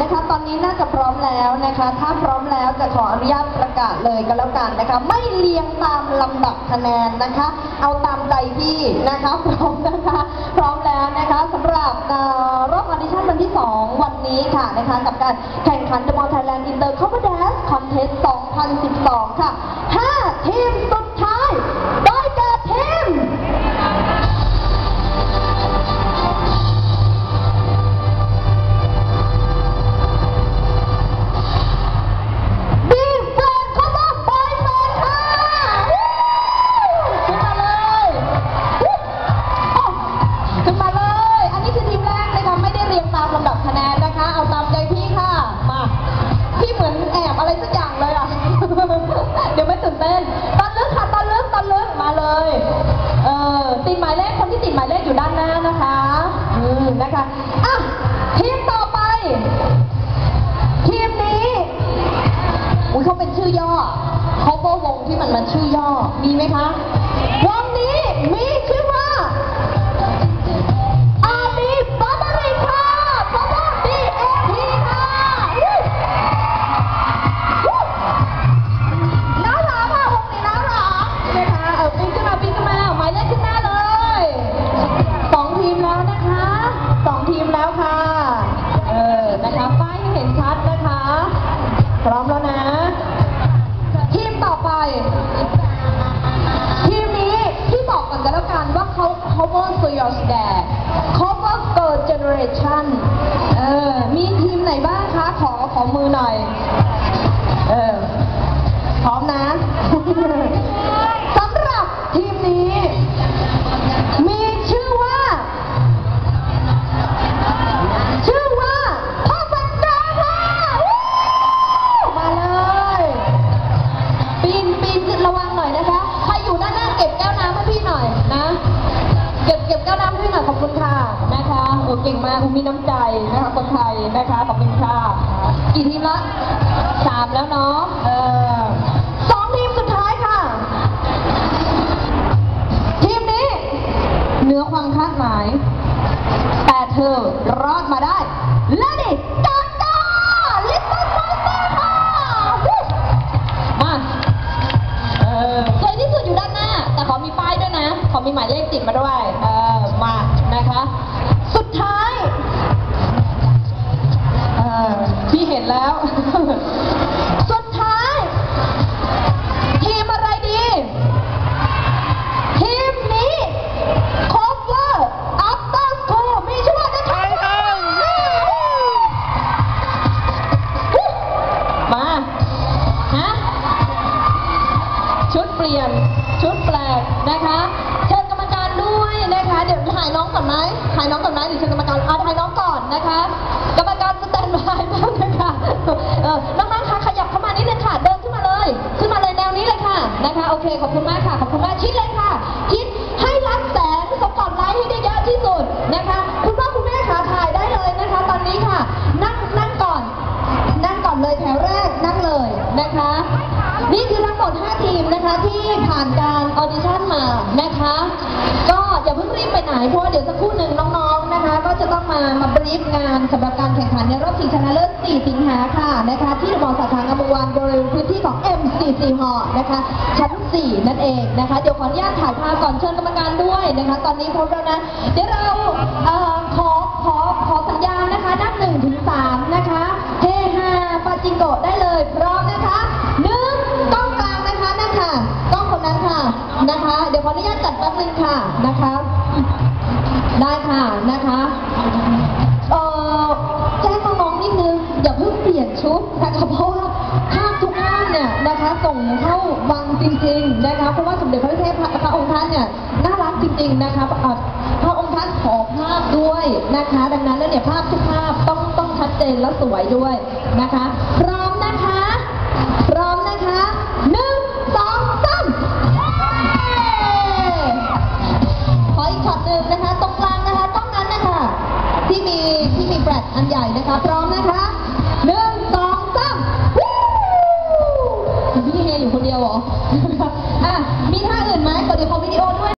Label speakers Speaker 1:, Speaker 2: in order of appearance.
Speaker 1: นะคะตอนนี้น่าจะพร้อมแล้วนะคะ ถ้าพร้อมแล้วจะขออนุญาตประกาศเลยก็แล้วกันนะคะ ไม่เรียงตามลำดับคะแนนนะคะ เอาตามใจพี่นะคะพร้อมนะคะ พร้อมแล้วนะคะสำหรับรอบออดิชั่นวันที่ 2 วันนี้ค่ะนะคะ กับการแข่งขัน The Mall Thailand Inter Cover Dance Contest 2012 ค่ะ 5 ทีมสุ มายเลขอยู่ด้านหน้านะคะ อืมนะคะอะทีมต่อไป ทีมนี้อุ้ยเขาเป็นชื่อย่อเขาก็วงที่มันมันชื่อย่อ มีไหมคะวง Operation เออ มีทีมไหนบ้างคะ ขอขอมือหน่อย ก่งมากคุณมีน้ำใจนะคะคนไทยนะคะขอบคุณค่ะกี่ทีมละสามแล้วเนาะเออสองทีมสุดท้ายค่ะ ทีมนี้เหนือความคาดหมาย แต่เธอรอดมาได้ และนี่กาตาลิปเปอร์ไซเตอร์ค่ะมาเออสวยที่สุดอยู่ด้านหน้า แต่ขอมีป้ายด้วยนะ ขอมีหมายเลขติดมาด้วย อพี่เห็นแล้ว สุดท้าย ทีมอะไรดี ทีมนี้ cover after school มีชื่อว่าจะใช่มา ฮะ ชุดเปลี่ยน ชุดแปลกนะคะ เชิญกรรมการด้วยนะคะ เดี๋ยวถ่ายน้องก่อนไหมถ่ายน้องก่อนไหม นี่คือทั้งหมด 5 ทีมนะคะที่ผ่านการออดิชั่นมานะคะ ก็อย่าเพิ่งรีบไปไหนเพราะว่าเดี๋ยวสักครู่หนึ่งน้องๆนะคะ ก็จะต้องมามาบรีฟงานสำหรับการแข่งขันในรอบชิงชนะเลิศ 4 สิงหาค่ะนะคะที่มอสาขางามวงศ์วานบริเวณพื้นที่ของ M44 หอนะคะ ชั้น 4 นั่นเองนะคะ เดี๋ยวขออนุญาตถ่ายภาพก่อนเชิญกรรมการด้วยนะคะ ตอนนี้พร้อมแล้วนะ เดี๋ยวเราเอ่อ นึงค่ะนะคะได้ค่ะนะคะเอ่อแจ้งน้องๆนิดนึงอย่าเพิ่งเปลี่ยนชุดนะคะเพราะว่าภาพทุกภาพเนี่ยนะคะส่งเข้าวังจริงๆนะคะเพราะว่าสมเด็จพระเทพพระองค์ท่านเนี่ยน่ารักจริง ๆนะคะพระองค์ท่านขอภาพด้วยนะคะ ดังนั้นแล้วเนี่ยภาพทุกภาพต้องต้องชัดเจนและสวยด้วยนะคะพร้อ 同